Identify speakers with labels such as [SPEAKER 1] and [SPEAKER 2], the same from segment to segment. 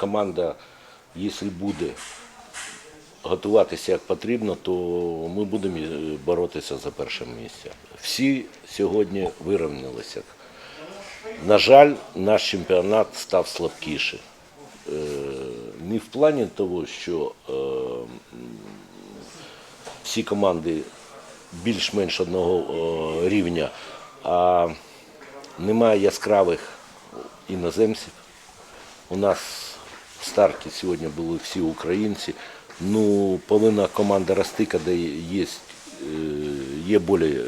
[SPEAKER 1] команда, якщо буде готуватися як потрібно, то ми будемо е, боротися за перше місце. Всі сьогодні вирівнялися. На жаль, наш чемпіонат став слабкіший. Е, Не в плані того, що е, всі команди більш-менш одного рівня, а немає яскравих іноземців. У нас в старті сьогодні були всі українці. Ну, повинна команда рости, коли є, е, є більш е,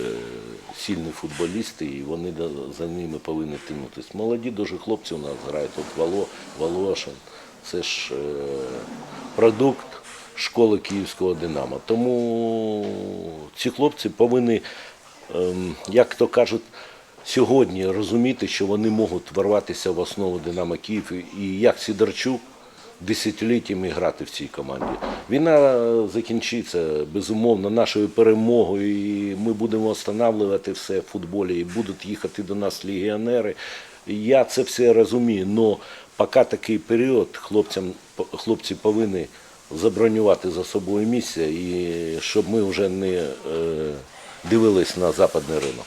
[SPEAKER 1] сильні футболісти, і вони за ними повинні тягнутися. Молоді дуже хлопці у нас грають. От Вало, Волошин. Це ж е, продукт школи Київського Динамо. Тому ці хлопці повинні, ем, як то кажуть, сьогодні розуміти, що вони можуть ворватися в основу Динамо Київ і- як Сидорчук десятиліттями грати в цій команді. Війна закінчиться безумовно нашою перемогою, і ми будемо встановлювати все в футболі, і будуть їхати до нас легіонери. Я це все розумію, але поки такий період хлопцям, хлопці повинні забронювати за собою місце, і щоб ми вже не е, дивились на западний ринок.